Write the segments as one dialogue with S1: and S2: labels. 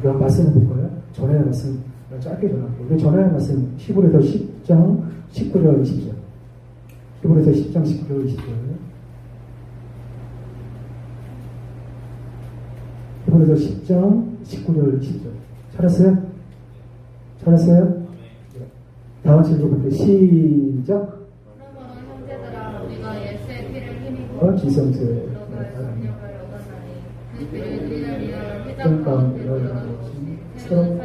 S1: 우리가 말씀을 볼 거예요. 전에 말씀 짧게 전하고 우리 전에 말씀 히브리서 10장 19절 20절 히브리서 10장 19절 20절 히브리서 10장 19절 20절 찾았어요? 찾았어요? 다 같이 읽어볼게요. 시작
S2: 그러므로 형제들아 우리가 예수의 피를 힘입어
S1: 어, 지성소에
S2: 너가 성령을 얻었나니 그 피를 우리를 장 가운데로 열어놓으시니
S1: 새롭고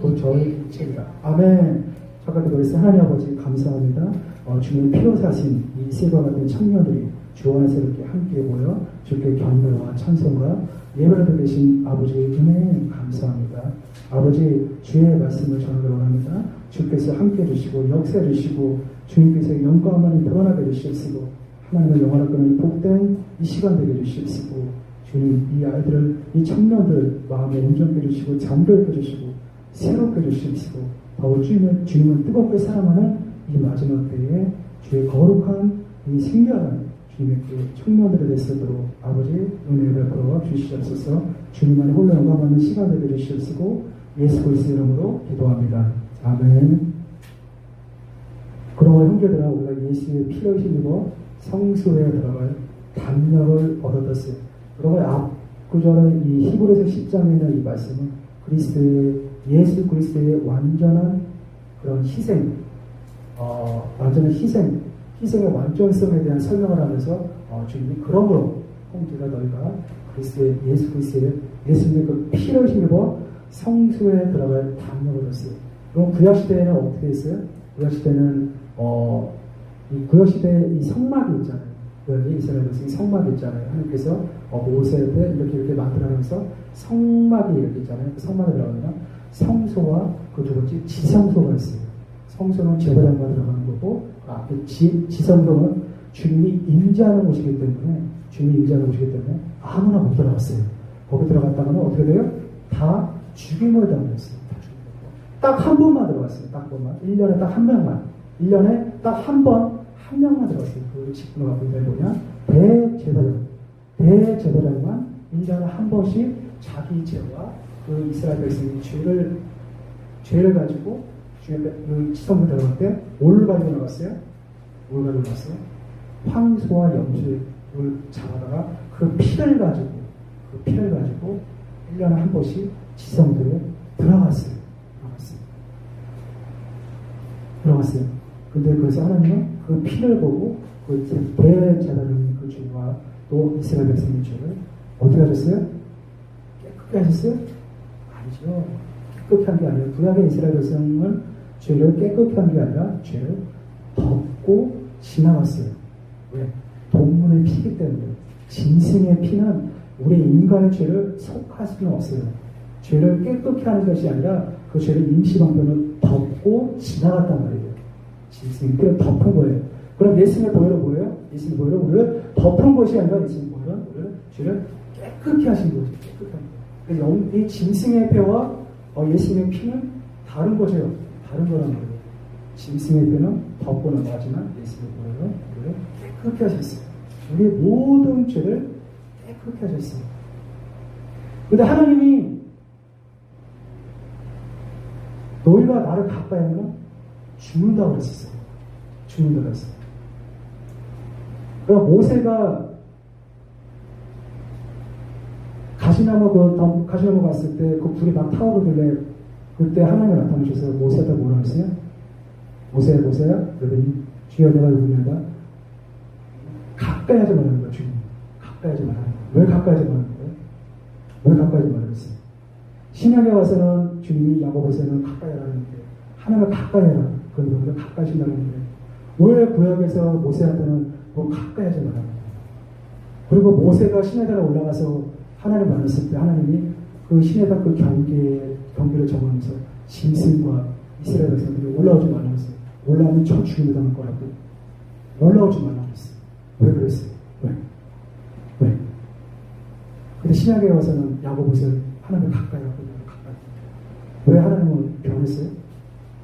S1: 곧 저희 책이다. 아멘. 잠깐 기도했어요. 하나님 아버지 감사합니다. 어, 주님 피로 사신 이 같은 청년들이 주 안에서 이렇게 함께 모여 주께 경배와 찬송과 예배를 드리신 아버지 은혜 감사합니다. 아버지 주의 말씀을 전하기를 원합니다. 주께서 함께 해주시고 역사해 주시고 주님께서 영광만이 드러나게 해주시옵시고 하나님의 영원한 끄는 복된 이 시간 되게 해주시옵시고 주님 이 아이들을 이 청년들 마음에 온전케 해주시고 잠들게 해주시고 새롭게 해주시옵시고 더욱 주님을, 주님을 뜨겁게 사랑하는 이 마지막 때에 주의 거룩한 이 생명한 주님의 그 청년들에 대해서도 아버지 은혜를 베풀어 주시옵소서 주님 안에 홀로 영광 받는 시간 되게 해주시옵시고 예수 그리스도 이름으로 기도합니다. 아멘 그러므로 형제들아 우리가 예수의 피를 힘입어 성소에 들어갈 담력을 얻었어요. 그러므로 앞구절의 이 히브리서 10장에 있는 이 말씀은 그리스도의 예수 그리스도의 완전한 그런 희생, 어, 완전한 희생, 희생의 완전성에 대한 설명을 하면서 어, 주님이 그러므로 형제가 너희가 그리스도의 예수 그리스도의 예수님의 그 피를 힘입어 성소에 들어갈 담력을 얻었어요. 그럼 구약 시대에는 어떻게 했어요? 구약 시대는 어, 이 구약 시대에 이 성막이 있잖아요. 여기 이스라엘 백성이 성막이 있잖아요. 하나님께서 어, 모세한테 이렇게 이렇게 만들어내면서 성막이 이렇게 있잖아요. 그 성막에 들어가면 성소와 그 두 번째 지성소가 있어요. 성소는 제사장만 들어가는 거고 그 앞에 지, 지성소는 주님이 임재하는 곳이기 때문에 주님이 임재하는 곳이기 때문에 아무나 못 들어갔어요. 거기 들어갔다가는 어떻게 돼요? 다 죽임을 당했어요. 딱 한 번만 들어갔어요. 딱 한 번만. 1년에 딱 한 명만. 1년에 딱 한 번, 한 명만 들어갔어요. 그 직분을 갖고 있는 뭐냐? 대제사장. 대제사장만 1년에 한 번씩 자기 죄와 그 이스라엘 백성의 죄를, 죄를 가지고 그 지성을 들어갈 때, 뭘 가지고 나갔어요? 뭘 가지고 나갔어요? 황소와 염소를 잡아다가 그 피를 가지고, 그 피를 가지고 1년에 한 번씩 지성들에 들어갔어요. 들어갔어요. 들어갔어요. 근데 그래서 하나님은 그 피를 보고 그 대제사장 그 죄와 또 이스라엘 백성의 죄를 어떻게 하셨어요? 깨끗게 하셨어요? 아니죠. 깨끗게 한 게 아니라 구약의 이스라엘 백성을 죄를 깨끗게 한 게 아니라 죄를 덮고 지나갔어요. 왜? 동물의 피기 때문에. 짐승의 피는 우리 인간의 죄를 속할 수는 없어요. 죄를 깨끗게 하는 것이 아니라 그 죄를 임시방편을 덮고 지나갔단 말이에요. 짐승의 피를 덮은 거예요. 그럼 예수님의 보혈은 뭐예요? 예수님의 보혈은 우리를 덮은 것이 아니라 예수님의 보혈은 우리를 죄를 깨끗게 하신 거죠. 깨끗한 거. 영, 이 짐승의 피와 어, 예수님의 피는 다른 거죠. 다른 거란 말이에요. 짐승의 피는 덮고 넘어가지만 예수님의 보혈은 우리를 깨끗게 하셨어요. 우리 모든 죄를 깨끗게 하셨어요. 근데 하나님이 너희가 나를 가까이 하면 죽는다고 그랬었어요. 죽는다고 그랬어요. 그러니까 모세가 가시나무 그 덤- 가시나무 갔을 때 그 불이 막 타오르길래 그때 하나님이 나타나셔서 모세한테 뭐라 했어요? 모세 모세야 그러더니 주여 내가 누구냐가 가까이 하지 말라는 거야 주님 가까이 하지 말라는 거야 왜 가까이 하지 말라는 거야? 왜 가까이 하지 말라고 했어요? 신약에 와서는 주님이 야고보서는 가까이 하라는데 하나님을 가까이 해라 그런데 우리가 가까이 하신다는데 왜 구약에서 모세한테는 뭐 가까이 하지 말라는 거야 그리고 모세가 시내단에 올라가서 하나님 만났을 때 하나님이 그 시내단 그 경계, 경계를 정하면서 짐승과 이스라엘 백성들이 올라오지 말라고 했어요. 올라오면 저 죽임을 당할 거라고. 올라오지 말라고 했어요. 왜 그랬어요? 왜? 왜? 근데 신약에 와서는 야고보서 하나님 가까이 하고 가까이. 왜 하나님은 변했어요?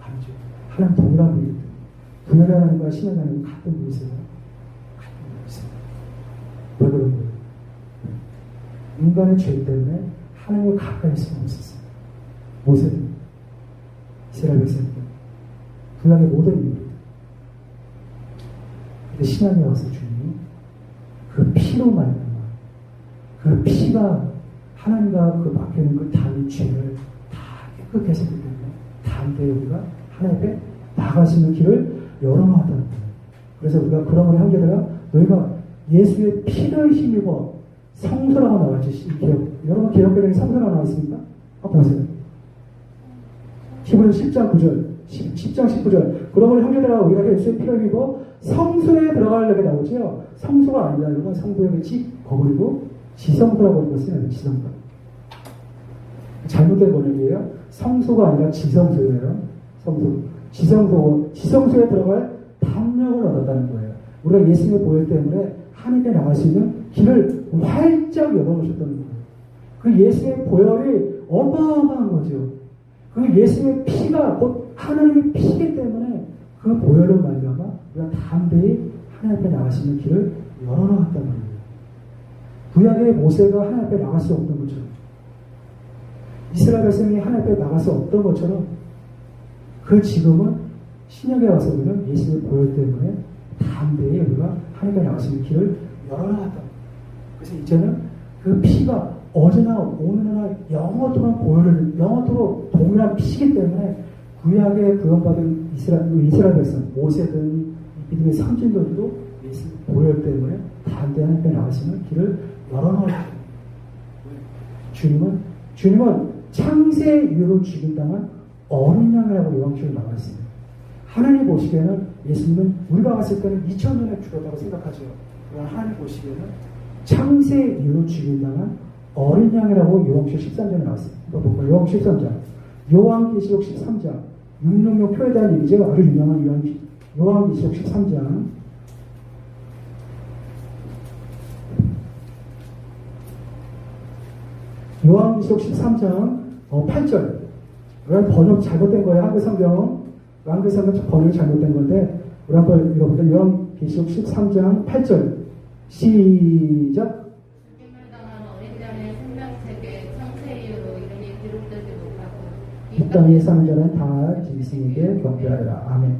S1: 아니죠. 하나님 동일한 때문에. 분열의 하나님과 신약의 하나님 같은 분이세요. 같은 분이세요. 왜 그런 거예요? 인간의 죄 때문에 하나님을 가까이 할 수가 없었어요. 모세는 이스라엘 백성들 구약의 모든 인물 근데 신앙에 와서 주님이 그 피로 말미암아 그 피가 하나님과 그 막혀있는 그 담의 죄를 다 깨끗게 했기 때문에 때에 우리가 하나님 앞에 나갈 수 있는 길을 열어놓았다는 거예요. 그래서 우리가 그런 걸 한게다가 너희가 예수의 피를 힘입어 성소라고 나왔지 이 기억 여러분 기억계량에 성소라고 나왔습니까? 한번 보세요. 히브리 10장 9절 10, 장 19절 그러면 형제들아 우리가 예수의 피를 힘입어 성소에 들어가려고 나오죠. 성소가 아니라 여러분 성도에게 집 거부리고 지성소라고 읽었어요. 지성소. 잘못된 번역이에요. 성소가 아니라 지성소예요. 성소. 지성소, 지성소에 들어갈 담력을 얻었다는 거예요. 우리가 예수님의 보혈 때문에 하나님께 나갈 수 있는 길을 활짝 열어놓으셨다는 거예요. 그 예수의 보혈이 어마어마한 거죠. 그 예수의 피가 곧 하나님의 피기 때문에 그 보혈로 말미암아 우리가 담대히 하나님 앞에 나갈 수 있는 길을 열어놓았단 말이에요. 구약의 모세가 하나님 앞에 나갈 수 없는 것처럼 이스라엘 백성이 하나님 앞에 나갈 수 없던 것처럼 그 지금은 신약에 와서 우리는 예수의 보혈 때문에 담대히 우리가 하나님 앞에 나갈 수 있는 길을 열어놨다. 그래서 이제는 그 피가 어제나 오늘나 영원토록 보혈을 영원토록 동일한 피이기 때문에 구약에 구원받은 이스라엘, 이스라엘 백성 모세든 믿음의 선진들도 예수 보혈 때문에 담대히 하나님 있는 길을 열어놓았다. 주님은 주님은 창세 이후로 죽임당한 어린 양이라고 나와 있습니다. 하나님 보시기에는 예수님은 우리가 봤을 때는 2000년에 죽었다고 생각하죠. 그러나 하나님 보시기에는 창세 이후로 죽임당한 어린 양이라고 요한복음 13장에 나왔습니다. 이거 볼까요? 요한복음 13장. 요한계시록 13장. 666 표에 대한 얘기죠. 아주 유명한 요한, 요한계시록 13장. 요한계시록 13장 어, 8절. 왜 번역 잘못된 거예요? 한글 성경. 한글 성경 번역이 잘못된 건데 우리 한번 읽어볼까요? 요한계시록 13장 8절. 시작.
S2: 죽임을 당한 어린 양의 생명책에 창세 이후로 이름이 기록되지 못하고
S1: 이 땅의 사는 자는 다 짐승에게 경배하리라. 아멘.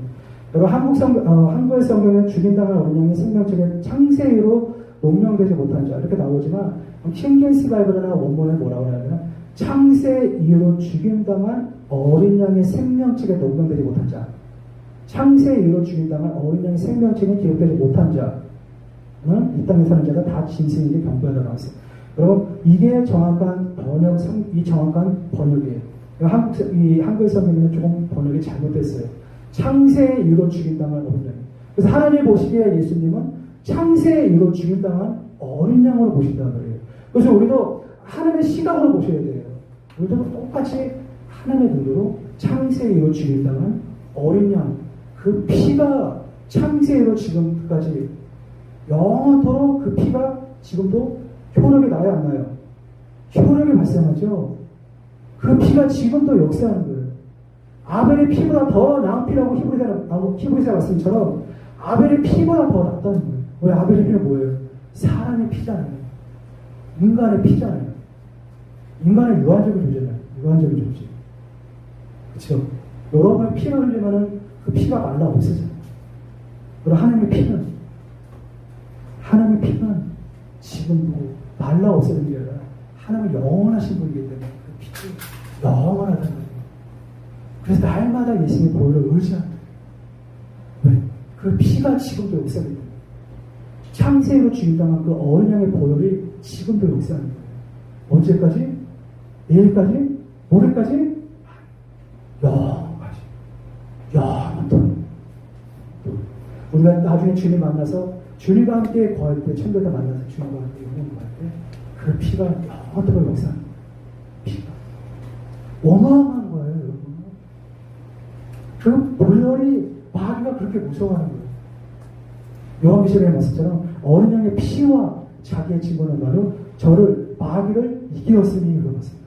S1: 여러분 한국 성 어, 한글 성경에 죽임당한 어린 양의 생명책에 창세기로 농명되지 못한 자 이렇게 나오지만 킹게이스 바이블이나 원문에 뭐라고 하냐면 창세 이후로 죽임당한 어린 양의 생명책에 농명되지 못한 자. 창세 이후로 죽임당한 어린 양의 생명책에 기록되지 못한 자는 이 땅에 사는 자가 다 짐승에게 경배하다 나왔어요. 여러분 이게 정확한 번역 성- 이 정확한 번역이에요. 한국, 이 한글 성경에는 조금 번역이 잘못됐어요. 창세 이후로 죽임당한 어린 양. 그래서 하나님 보시기에 예수님은 창세 이후로 죽임당한 어린 양으로 보신다는 거예요. 그래서 우리도 하나님의 시각으로 보셔야 돼요. 우리도 똑같이 하나님의 눈으로 창세 이후로 죽임당한 어린 양. 그 피가 창세 이후로 지금까지 영원토록 그 피가 지금도 효력이 나요, 안 나요? 효력이 발생하죠. 그 피가 지금도 역사하는 거예요. 아벨의 피보다 더 나은 피라고 히브리사, 말씀처럼 아벨의 피보다 더 낫다는 거예요. 왜 아벨의 피는 뭐예요? 사람의 피잖아요. 인간의 피잖아요. 인간은 유한적인 존재잖아요. 유한적인 존재. 여러분의 피를 흘리면은 그 피가 말라 없어져요. 그리고 하나님의 피는 하나님의 피는 지금도 말라 없어지는 게 아니라 하나님의 영원하신 분이기 때문에 그 빛이 영원하다는 거예요. 그래서 날마다 예수님의 보혈을 의지하는. 왜? 그 피가 지금도 역사하는 거예요. 창세로 주인당한 그 어린 양의 보혈이 지금도 역사하는 거예요. 언제까지? 내일까지? 모레까지? 영원토록. 우리가 나중에 주님 만나서 주님과 함께 거할 때, 천국에 만나서 주님과 함께 거할 때, 그 피가 역사하는 거예요. 피가. 어마어마한 거예요, 여러분. 그 보혈이 마귀가 그렇게 무서워하는 거예요. 요한계시록에 말씀처럼 어린 양의 피와 자기의 증거는 바로 저를 마귀를 이기었으니 그러었습니다.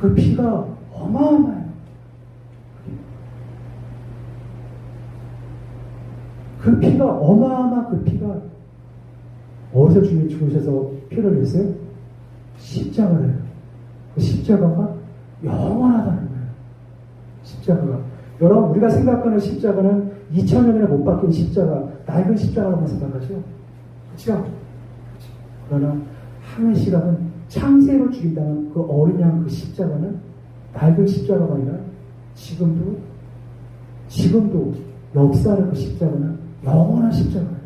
S1: 그 피가 어마어마해요. 그 피가 어마어마 그 피가 어디서 주님이 죽으셔서 피를 흘렸어요? 십자가래요. 그 십자가가 영원하다는 거예요. 십자가가. 여러분, 우리가 생각하는 십자가는 2000년이나 못 박힌 십자가, 낡은 십자가라고 생각하죠? 그렇죠? 그러나 하나의 시각은 창세로 죽인다는 그 어린 양 그 십자가는 낡은 십자가가 아니라 지금도 지금도 역사하는 그 십자가는 영원한 십자가예요.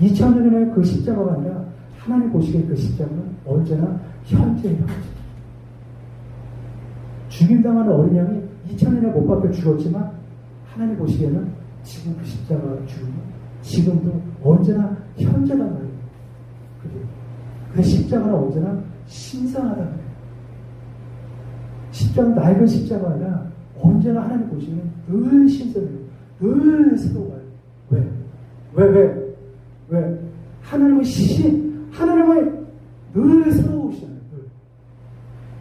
S1: 2000년의 그 십자가가 아니라 하나님 보시기에 그 십자가는 언제나 현재의 현재. 죽임당하는 어린 양이 2000년에 못 박혀 죽었지만 하나님 보시기에는 지금 그 십자가 죽음은 지금도 언제나 현재란 말이에요. 그래요. 근데 십자가는 언제나 신성하다는 거예요. 십자가는 낡은 십자가 아니라 언제나 하나님 보시면 늘 신선해요. 늘 새로워요. 왜? 왜, 왜? 왜? 하나님은 신, 하나님은 늘 새로우시잖아요.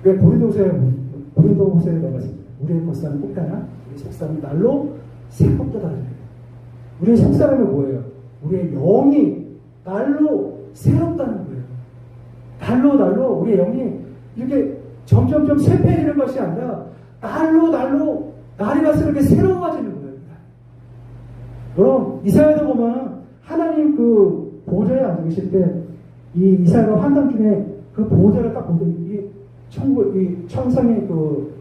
S1: 늘. 왜 고린도서에, 고린도서에 나가서 우리의 겉사는 꽃다나 우리 속사는 날로 새롭다라는 거예요. 우리의 속사람이 뭐예요? 우리의 영이 날로 새롭다는 거예요. 날로 날로 우리의 영이 이렇게 점점점 쇠폐해지는 것이 아니라 날로 날로 날이 갈수록 이렇게 새로워지는 거예요. 여러분 이사야도 보면 하나님 그 보좌에 앉아 계실 때 이 이사야가 환상 중에 그 보좌를 딱 보더니 이 천국 이 천상의 그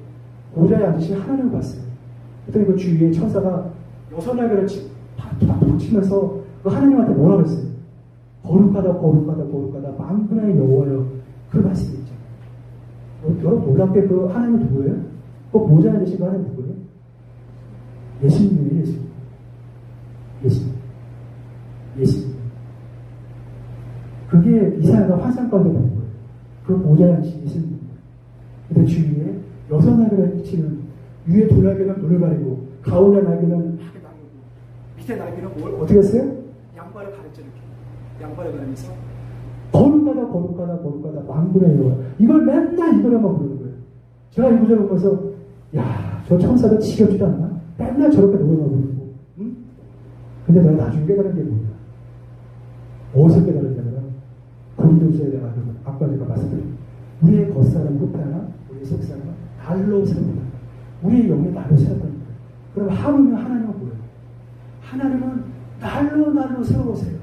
S1: 보좌에 앉으신 하나님을 봤어요. 그랬더니 그 주위에 천사가 여섯 날개를 팍팍 치면서 그 하나님한테 뭐라 그랬어요? 거룩하다 거룩하다 거룩하다 만군의 여호와여 그 말씀이 있죠. 여러분 놀랍게 그 하나님은 누구예요? 그 보좌에 계신 그 하나님 누구예요? 예수님이에요 예수님. 예수님. 예수님. 그게 이사야가 화상 가운데 본 거예요. 그 보좌에 앉으신 예수님. 근데 주위에 여섯 날개를 펼치는 위에 두 날개는 눈을 가리고 가운데 날개는 하게 나누고 밑에 날개는 뭘 어떻게 했어요? 양발을 가렸죠 이렇게 양발을 가리면서 거룩하다 거룩하다 거룩하다 만군의 여호와 이걸 맨날 이거라만 부르는 거예요. 제가 이 구절을 보면서 야 저 천사들 지겹지도 않나? 맨날 저렇게 노래만 부르고 응? 근데 내가 나중에 깨달은 게 뭐냐 어디서 깨달았냐면 고린도서에 내가 그 아까 제가 말씀드린 우리의 겉사람 끝하나 우리의 속사람은 날로 새롭다. 우리의 영이 날로 새롭다. 그럼 하물며 하나님은 뭐예요? 하나님은 날로 날로 새로우세요.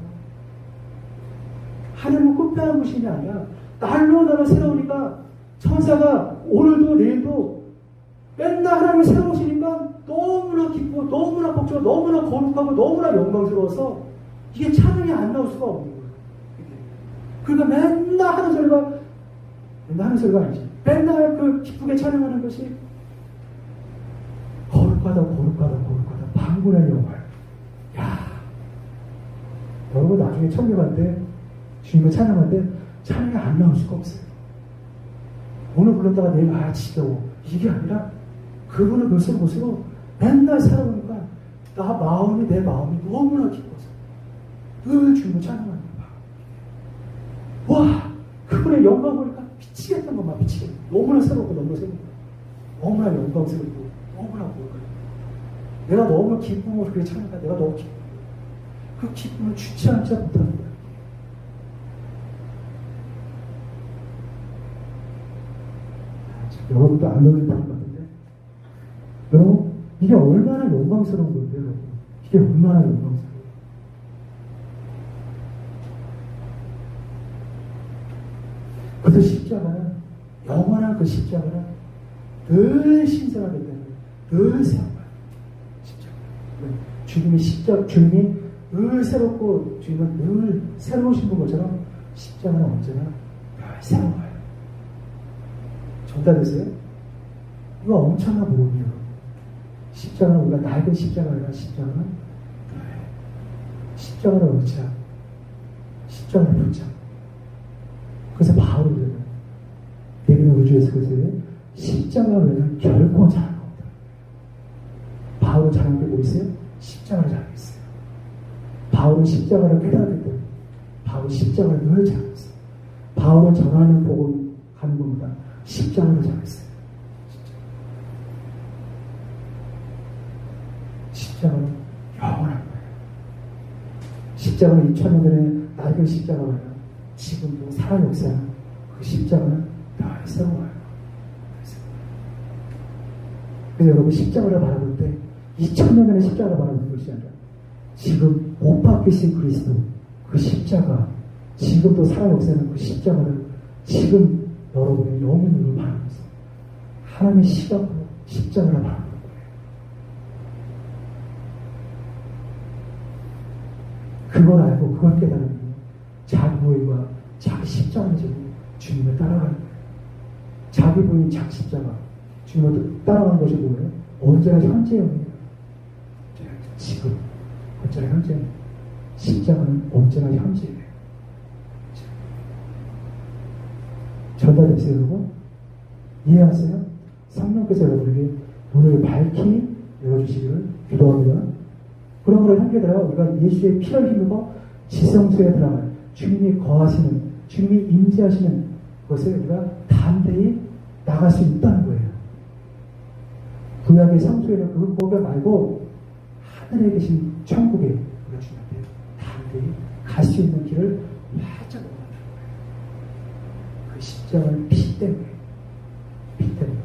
S1: 하나님은 끝나는 것이 아니라 날로 날로 새로우니까 천사가 오늘도 내일도 맨날 하나님이 새로우시니까 너무나 기쁘고 너무나 복잡하고 너무나 거룩하고 너무나 영광스러워서 이게 찬양이 안 나올 수가 없는 거예요. 그러니까 맨날 하는 소리가 맨날 하는 소리가 아니지. 맨날 그 기쁘게 찬양하는 것이 거룩하다 거룩하다 거룩하다 방군의 영화. 야 여러분 나중에 천국 갈때 주님을 찬양할 때 찬양이 안 나올 수가 없어요. 오늘 불렀다가 내일 아 지겨워 이게 아니라 그분을 글쎄 보시고 맨날 살아보니까 나 마음이 내 마음이 너무나 기뻐서 늘 주님을 거야. 와 그분의 영광 보니까 미치겠던 것만 미치겠다. 너무나 새롭고 너무나 새롭고 너무나 영광스럽고 너무나 고울거려. 내가 너무 기쁨으로 그렇게 찬양하니까 내가 너무 기뻐. 그 기쁨을 주지 않지 못하는 거야. 여러분도 안 같은데. 여러분, 이게 얼마나 영광스러운 건데, 여러분. 이게 얼마나 영광스러워. 그래서 십자가는, 영원한 그 십자가는 늘 신선하기 때문에 늘 새로워요. 십자가. 왜? 주님이 십자, 주님이 늘 새롭고, 주님은 늘 새로우신 분 것처럼 십자가는 언제나 늘 새로워요. 전달됐어요? 이거 엄청난 모험이에요. 십자가는 우리가 낡은 십자가 아니라 십자가는 십자가를 얻자. 십자가를 붙자. 그래서 바울은. 내기는 우주에서 그래서 십자가 외에는 결코 잘한 거 없다. 바울은 잘한 게 뭐 있어요? 십자가를 잘했어요. 바울은 십자가를 깨달았기 때문에 바울은 십자가를 늘 잘했어요. 바울은 전하는 복음 하는 것보다 십자가를 잘했어요. 십자가는 영원한 거예요. 십자가는 2천년 전에 낡은 십자가가 아니라 지금도 살아 역사하는 그 십자가는 늘 새로워요. 그래서 여러분 십자가를 바라볼 때 2000년 전에 십자가를 바라보는 것이 아니라 지금 못 바뀌신 그리스도 그 십자가 지금도 살아 역사하는 그 십자가를 지금 여러분의 영의 눈으로 바라보면서 하나님의 시각으로 십자가를 바라보는 거예요. 그걸 알고 그걸 깨달으면 자기 보이와 자기 십자가를 지고 주님을 따라가는 거예요. 자기 보인 자기 십자가 주님을 따라가는 것이 뭐예요? 언제나 현재형이에요. 지금 언제나 현재 십자가는 언제나 현재예요. 전달됐어요, 여러분? 이해하세요? 성령께서 여러분에게 눈을 밝히 열어주시기를 기도합니다. 그런 걸 한계더라 우리가 예수의 피를 힘입어 지성소에 들어가면 주님이 거하시는, 주님이 임재하시는 것에 우리가 담대히 나갈 수 있다는 거예요. 구약의 성소에는 그 고개 말고 하늘에 계신 천국에 우리가 주님한테 담대히 갈 수 있는 길을 활짝 열어달라는 거예요. 그 십자가의 피 때문에, 피 때문에.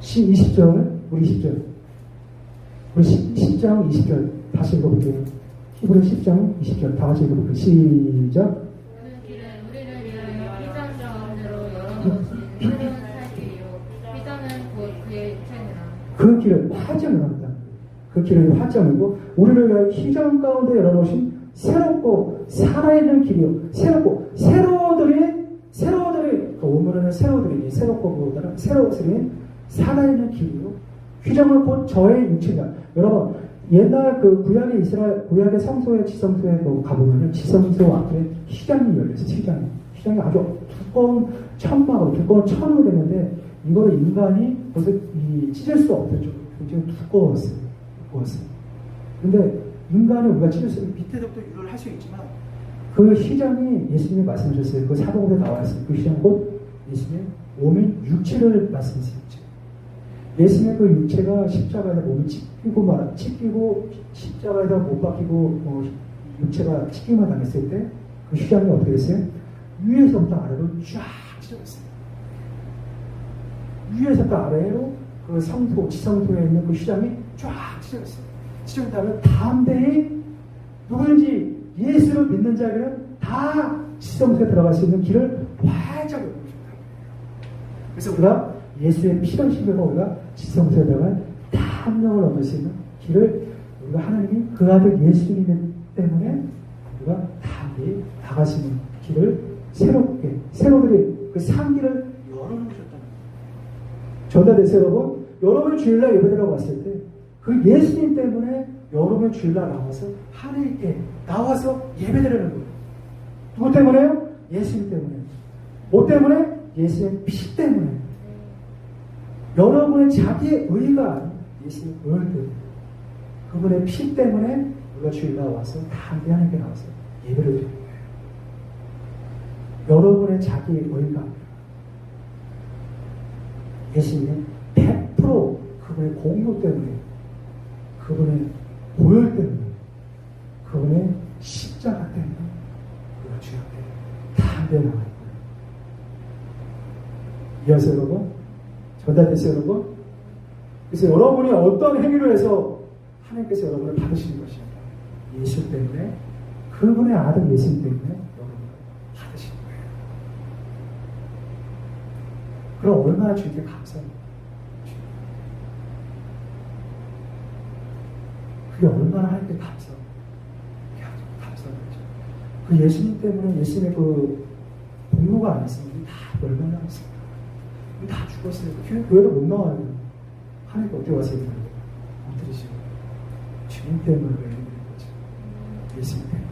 S1: 20절, 우리 20절. 우리 10, 장 20절 다시 읽어볼게요. 히브리 10장 20절 다 같이 읽어볼게요. 시작.
S2: 그 길은
S1: 화정을 합니다. 그 길은 화정이고 우리를 위하여 희정 가운데 열어놓으신 새롭고 살아있는 길이요. 새롭고 새로들이 새로들이 그 오늘은 새로들이 새롭고 보다는 새로들이 살아있는 길이요. 휘정은 곧 저의 육체다. 여러분 옛날 그 구약의 이스라엘 구약의 성소에 지성소에 뭐 가보면은 지성소 앞에 휘장이 열려있어요. 휘장이 휘장이 아주 두꺼운 천막으로 두꺼운 천으로 되는데 이거를 인간이 벌써 이 찢을 수 없었죠. 굉장히 두꺼웠어요. 두꺼웠어요. 근데 인간을 우리가 찢을 수 밑에서부터 유를 할 수 있지만 그 휘장이 예수님이 말씀하셨어요. 그 사도국에 나와 있어요. 그 휘장 곧 예수님의 몸인 육체를 말씀하셨죠. 예수님의 그 육체가 십자가에다 몸이 찢기고 말 찢기고 십자가에다 못 박히고 어, 육체가 찢기만 당했을 때 그 휘장이 어떻게 됐어요? 위에서부터 아래로 쫙 찢어졌어요. 위에서부터 아래로 그 성소, 지성소에 있는 그 휘장이 쫙 찢어졌어요. 찢어진 다음에 담대히 누구든지 예수를 믿는 자에게는 다 지성소에 들어갈 수 있는 길을 활짝 열어주셨다. 그래서 우리가 예수의 피를 힘입어 우리가 들어갈 탐령을 얻을 수 있는 길을 우리가 하나님이 그 아들 예수님 때문에 우리가 담대히 나갈 수 있는 길을 새롭게 새로들이 그 상기를 열어놓으셨다는 거예요. 전달됐어요 여러분? 여러분 주일날 예배드리러 왔을 때 그 예수님 때문에 여러분 주일날 나와서 하나님께 나와서 예배드리는 거예요. 누구 때문에요? 예수님 때문에. 뭐 때문에? 예수의 피 때문에. 여러분의 자기의 의가 예수의 의 때문에. 그분의 피 때문에 우리가 주일날 와서 다 함께 하나님께 나와서 예배를 드리는 거예요. 여러분의 자기의 의가 예수님의 100% 그분의 공로 때문에 그분의 보혈 때문에 그분의 십자가 때문에 우리가 주 앞에 다 함께 나와. 이해하세요 여러분? 전달됐어요 여러분? 그래서 여러분이 어떤 행위를 해서 하나님께서 여러분을 받으시는 것이 아니라 예수 때문에 그분의 아들 예수님 때문에 여러분을 받으시는 거예요. 그럼 얼마나 주님께 감사합니까? 그게 얼마나 하나님께 감사합니까? 거죠. 그 예수님 때문에 예수님의 그 공로가 안 있으면 다 얼마나 남았습니까? 다 죽었어요. 교회, 교회도 못 나와요. 하나님께 어떻게 와서 예배를 못 드리시고 주님 때문에 예배를 드리는 거죠. 예수님 때문에.